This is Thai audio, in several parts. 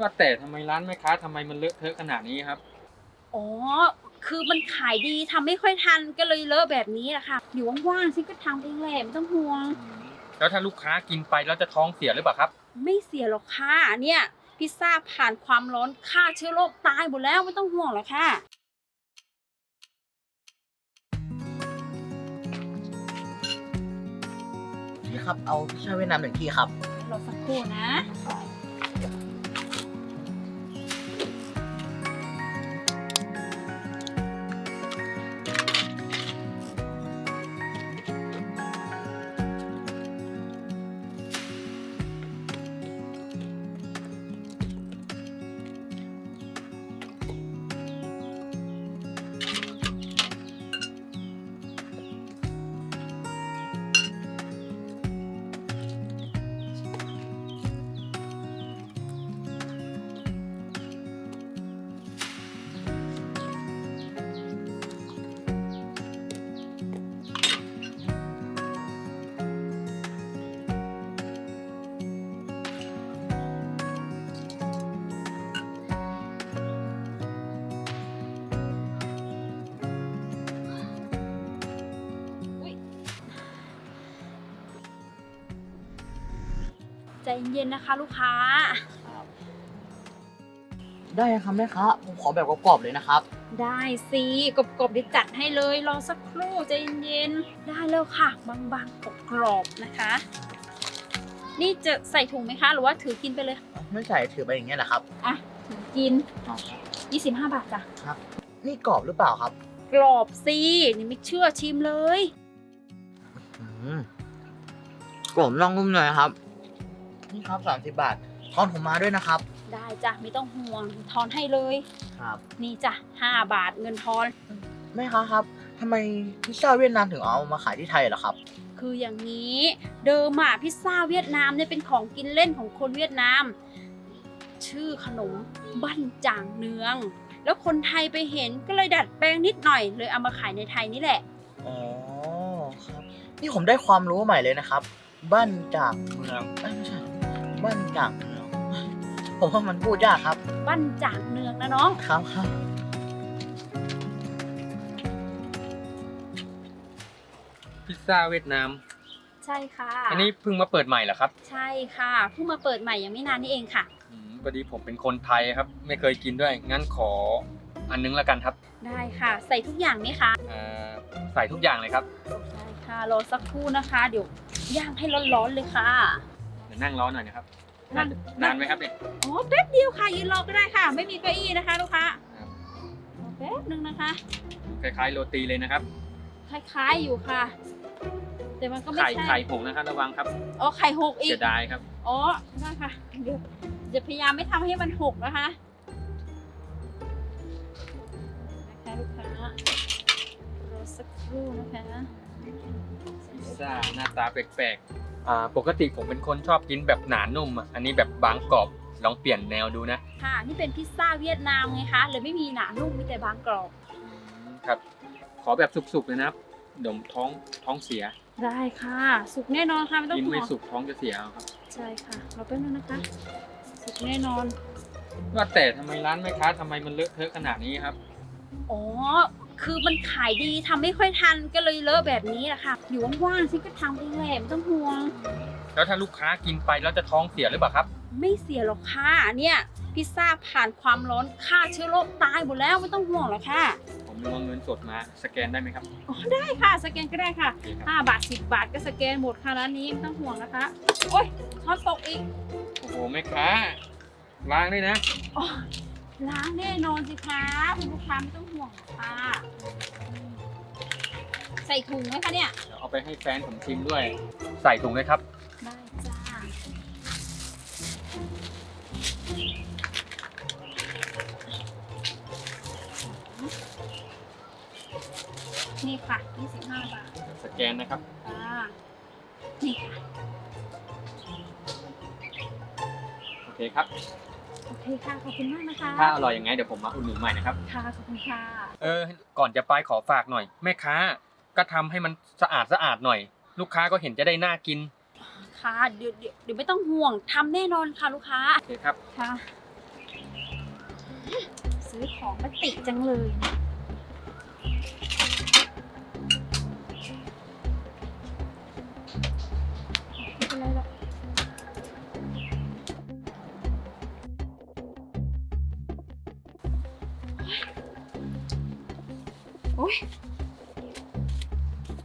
ว่าแต่ทำไมร้านแม่ค้าทำไมมันเลอะเทอะขนาดนี้ครับ อ๋อ คือมันขายดีทำไม่ค่อยทันก็เลยเลอะแบบนี้แหละค่ะ อยู่ว่างๆฉันก็ทำเองแหละไม่ต้องห่วง แล้วถ้าลูกค้ากินไปแล้วจะท้องเสียหรือเปล่าครับ ไม่เสียหรอกค่ะเนี่ย พิซซ่าผ่านความร้อนฆ่าเชื้อโรคตายหมดแล้วไม่ต้องห่วงหรอกค่ะพี่ครับ เอาพิซซ่าเวียดนามหนึ่งที่ครับ รอสักครู่นะ ใจเย็นๆนะคะ ลูกค้า ได้ครับแม่ค้าผมขอแบบกรอบๆเลยนะครับ ได้สิกบๆเดี๋ยวจัดให้เลยรอสักครู่ใจเย็นๆได้แล้วค่ะ บางๆกรอบๆนะคะ นี่จะใส่ถุงไหมคะ หรือว่าถือกินไปเลยไม่ใส่ถือไปอย่างเงี้ยแหละครับอะถือกิน อ๋อ25 บาทจ้ะครับนี่กรอบหรือเปล่าครับกรอบสินี่ไม่เชื่อชิมเลย อืมกรอบน่องนุ่มหน่อยครับ นี่ครับสามสิบบาท ทอนผมมาด้วยนะครับ ได้จ้ะไม่ต้องห่วงทอนให้เลย ครับนี่จ้ะ5บาทเงินทอน แม่ค้าครับทำไมพิซซ่าเวียดนามถึงเอามาขายที่ไทยเหรอครับ คืออย่างนี้เดิมอะพิซซ่าเวียดนามเนี่ยเป็นของกินเล่นของคนเวียดนาม ชื่อขนมบั้นจางเนือง แล้วคนไทยไปเห็นก็เลยดัดแปลงนิดหน่อย เลยเอามาขายในไทยนี่แหละ อ๋อครับ นี่ผมได้ความรู้ใหม่เลยนะครับ บ้านจากเมืองเอ้ยไม่ใช่ บ้านจากเมืองผมว่ามันพูดยากครับบั้นจางเนืองนะน้อง ครับครับพิซซ่าเวียดนาม ใช่ค่ะ อันนี้เพิ่งมาเปิดใหม่เหรอครับใช่ค่ะเพิ่งมาเปิดใหม่ยังไม่นานนี่เองค่ะ อืมพอดีผมเป็นคนไทยครับ ไม่เคยกินด้วย งั้นขออันนึงแล้วกันครับได้ค่ะ ใส่ทุกอย่างไหมคะเอ่อใส่ทุกอย่างเลยครับ ได้ค่ะรอสักครู่นะคะ เดี๋ยวย่างให้ร้อนๆเลยค่ะเดี๋ ยวนั่งรอหน่อยนะครับนั่งนานไหมครับเนี่ยอ๋อแป๊บเดียวค่ะยืนรอก็ได้ค่ะ ไม่มีเก้าอี้นะคะลูกค้าครับรอแป๊บนึงนะคะ คล้ายๆโรตีเลยนะครับ คล้ายๆอยู่ค่ะ แต่มันก็ไม่ไข่ใช่ไข่หงนะครับระวังครับอ๋อไข่หกอีกเสียดายครับอ๋อได้ค่ะเดี๋ยวจะพยายามไม่ทำให้มันหกนะคะนะคะลูกค้ารอสักครู่นะคะพิซซ่าหน้าตาแปลกๆอ่า ปกติผมเป็นคนชอบกินแบบหนานุ่มอะอันนี้แบบบางกรอบลองเปลี่ยนแนวดูนะ ค่ะ นี่เป็นพิซซ่าเวียดนามไงคะเลยไม่มีหนานุ่มมีแต่บางกรอบอืมครับ ขอแบบสุกๆเลยนะครับเดี๋ยวท้องท้องเสีย ได้ค่ะ สุกแน่นอนค่ะไม่ต้องกินห่วไม่งสุกท้องจะเสียเอาครับ ใช่ค่ะรอแป๊บนึงนะคะ สุกแน่นอน ว่าแต่ทำไมร้านแม่ค้าทำไมมันเลอะเทอะขนาดนี้ครับ อ๋อ คือมันขายดีทำไม่ค่อยทันก็เลยเลอะแบบนี้แหละค่ะ อยู่ว่างๆฉันก็ทำเองแหละไม่ต้องห่วง แล้วถ้าลูกค้ากินไปแล้วจะท้องเสียหรือเปล่าครับ ไม่เสียหรอกค่ะเนี่ยพิซซ่าผ่านความร้อนฆ่าเชื้อโรคตายหมดแล้วไม่ต้องห่วงหรอกค่ะ ผมมีวางเงินสดมาสแกนได้ไหมครับอ๋อได้ค่ะสแกนก็ได้ค่ะโอเคครับ5บาท10 บาทก็สแกนหมดค่ะร้านนี้ไม่ต้องห่วงนะคะ โอ๊ยช้อนตกอีก โอ้โหแม่ค้าล้างด้วยนะอ๋อ ล้างแน่นอนสิคะคุณลูกค้าไม่ต้องห่วงหรอกค่ะ ใส่ถุงไหมคะเนี่ย เดี๋ยวเอาไปให้แฟนผมชิมด้วย ใส่ถุงเลยครับ ได้จ้า นี่ค่ะ 25 บาทสแกนนะครับจ้านี่ค่ะ โอเคครับ โอเคค่ะขอบคุณมากนะคะถ้าอร่อยยังไงเดี๋ยวผมมาอุดหนุนใหม่นะครับค่ะขอบคุณค่ะเออก่อนจะไปขอฝากหน่อย แม่ค้าก็ทำให้มันสะอาดสะอาดหน่อย ลูกค้าก็เห็นจะได้น่ากินค่ะเดี๋ยวเดี๋ยวเดี๋ยวไม่ต้องห่วงทำแน่นอนค่ะลูกค้าโอเคครับ ค่ะ ซื้อของมาติดจังเลย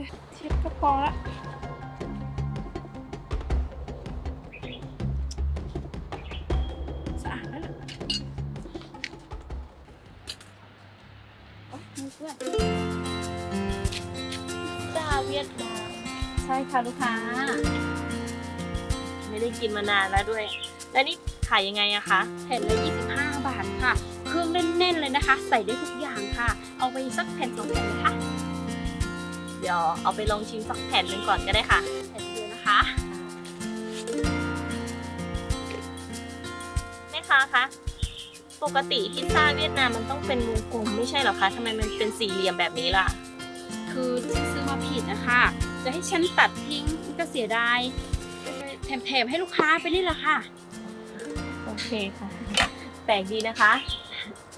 เอ้ยเช็ดก็พอละสะอาดแล้วล่ะโอ๊ยมือเปื้อนซาเวียดนามใช่ค่ะลูกค้า ไม่ได้กินมานานแล้วด้วย แล้วนี่ขายยังไงอะคะแผ่นละ25 บาทค่ะ เครื่องแน่นๆเลยนะคะ ใส่ได้ทุกอย่างค่ะ เอาไปสักแผ่นสองแผ่นเลยค่ะ เดี๋ยวเอาไปลองชิมสักแผ่นหนึ่งก่อนก็ได้ค่ะแผ่นเดียวนะคะแม่ค้าคะปกติพิซซ่าเวียดนามมันต้องเป็นวงกลมไม่ใช่เหรอคะทำไมมันเป็นสี่เหลี่ยมแบบนี้ล่ะ คือฉันซื้อมาผิดนะคะ จะให้ฉันตัดทิ้งก็เสียดายก็เลยแถมๆให้ลูกค้าไปนี่แหละค่ะ โอเคค่ะ แปลกดีนะคะ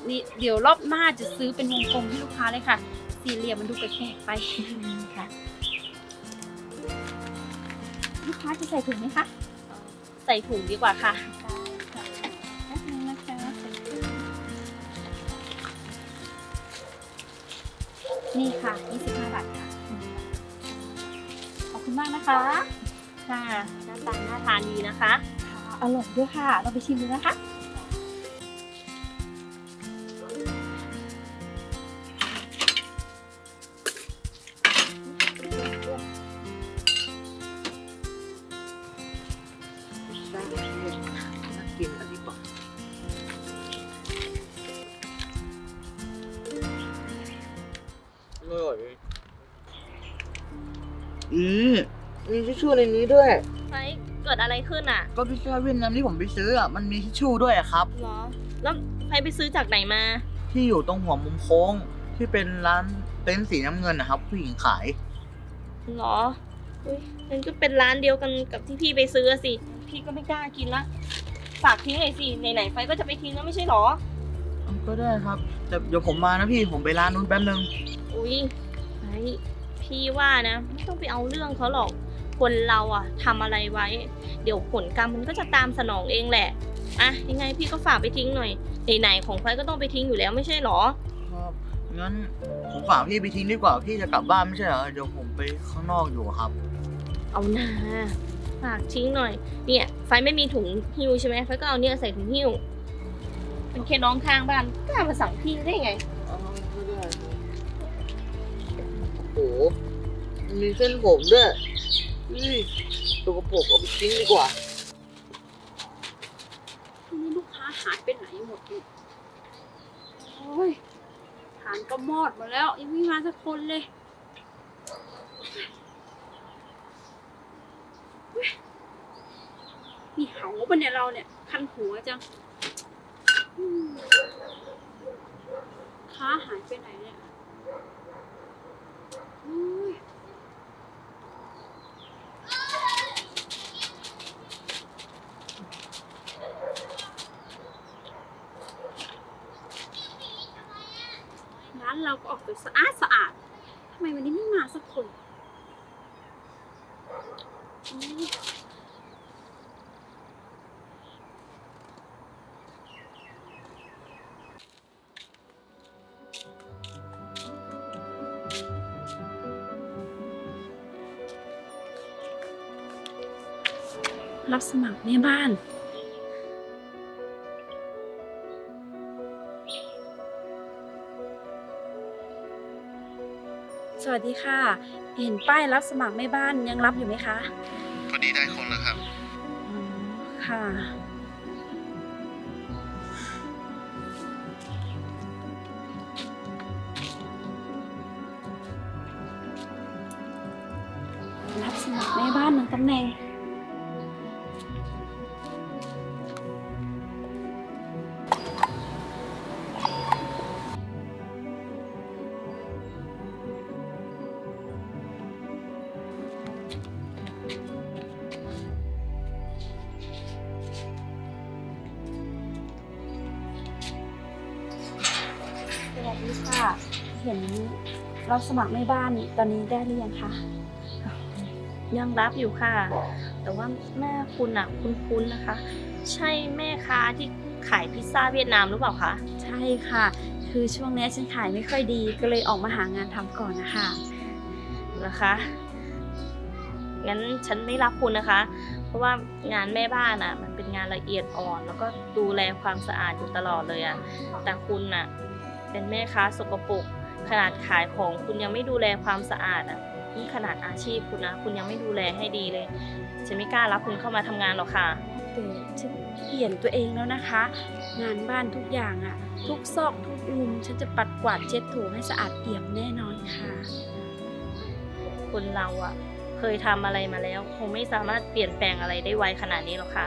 นี่เดี๋ยวรอบหน้าจะซื้อเป็นวงกลมให้ลูกค้าเลยค่ะ สี่เหลี่ยมมันดูแปลกๆไปค่ะ ลูกค้าจะใส่ถุงไหมคะ ใส่ถุงดีกว่าค่ะได้ค่ะแป๊บนึงนะคะนี่ค่ะ25บาทค่ะ ขอบคุณมากนะคะ ค่ะหน้าตาน่าทานดีนะคะค่ะอร่อยด้วยค่ะ เราไปชิมดูนะคะ อืมมีทิชชู่ในนี้ด้วยไฟเกิดอะไรขึ้นอะก็พิซซ่าเวียดนามที่ผมไปซื้ออะมันมีทิชชู่ด้วยอะครับเหรอ แล้วไฟไปซื้อจากไหนมา ที่อยู่ตรงหัวมุมโค้งที่เป็นร้านเต็นท์สีน้ำเงินนะครับ ผู้หญิงขายเหรออุ้ยมันก็เป็นร้านเดียวกันกับที่พี่ไปซื้ออะสิ พี่ก็ไม่กล้ากินละ ฝากทิ้งหน่อยสิ ไหนๆไฟก็จะไปทิ้งแล้วไม่ใช่เหรอ ก็ได้ครับแต่เดี๋ยวผมมานะพี่ผมไปร้านนู้นแป๊บนึง อุ้ยไฟ พี่ว่านะไม่ต้องไปเอาเรื่องเขาหรอกคนเราอะทำอะไรไว้ เดี๋ยวผลกรรมมันก็จะตามสนองเองแหละอะยังไงพี่ก็ฝากไปทิ้งหน่อยไหนๆของไฟก็ต้องไปทิ้งอยู่แล้วไม่ใช่เหรอ ครับงั้นผมฝากพี่ไปทิ้งดีกว่าพี่จะกลับบ้านไม่ใช่เหรอเดี๋ยวผมไปข้างนอกอยู่ครับ เอาหนาฝากทิ้งหน่อย เนี่ยไฟไม่มีถุงหิ้วใช่ไหมไฟก็เอาเนี่ยใส่ถุงหิ้วเป็นแค่น้องข้างบ้านกล้ามาสั่งพี่ได้ไง มีเส้นผมด้วยนี่ตัวกระโปรงเอาไปทิ้งดีกว่านี่ลูกค้าหายไปไหนหมดเนี่ยโอ้ยฐานก็มอดหมดแล้ว ยังไม่มาสักคนเลยมีเหาปะเนี่ยเราเนี่ย คันหัวจังค้าหายไปไหนเนี่ย ร้านเราก็ออกไปสะอาดสะอาดทำไมวันนี้ไม่มาสักคนอืม รับสมัครแม่บ้าน สวัสดีค่ะ เห็นป้ายรับสมัครแม่บ้านยังรับอยู่ไหมคะพอดีได้คนแล้วครับ อ๋อค่ะ รับสมัครแม่บ้านหนึ่งตำแหน่ง ดีค่ะ เห็นเราสมัครแม่บ้านตอนนี้ได้หรือยังคะ ยังรับอยู่ค่ะ แต่ว่าแม่คุณอะ คุ้นๆนะคะ ใช่แม่ค้าที่ขายพิซซ่าเวียดนามหรือเปล่าคะ ใช่ค่ะ คือช่วงนี้ฉันขายไม่ค่อยดี ก็เลยออกมาหางานทำก่อนนะคะ นะคะ งั้นฉันไม่รับคุณนะคะ เพราะว่างานแม่บ้านอะ มันเป็นงานละเอียดอ่อน แล้วก็ดูแลความสะอาดอยู่ตลอดเลยอะ แต่คุณอะ เป็นแม่ค้าสกปรกขนาดขายของคุณยังไม่ดูแลความสะอาดอะนี่ขนาดอาชีพคุณนะ คุณยังไม่ดูแลให้ดีเลย ฉันไม่กล้ารับคุณเข้ามาทำงานหรอกค่ะ แต่ฉันเปลี่ยนตัวเองแล้วนะคะ งานบ้านทุกอย่างอะทุกซอกทุกมุมฉันจะปัดกวาดเช็ดถูให้สะอาดเอี่ยมแน่นอนค่ะ คนเราอะเคยทำอะไรมาแล้ว คงไม่สามารถเปลี่ยนแปลงอะไรได้ไวขนาดนี้หรอกค่ะ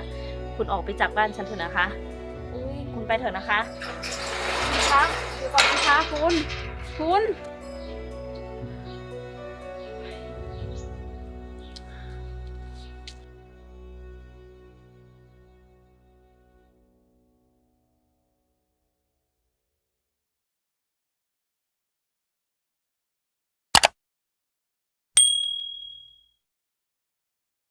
คุณออกไปจากบ้านฉันเถอะนะคะอุ้ยคุณไปเถอะนะคะคะเดี๋ยวก่อนสิคะคุณ คุณ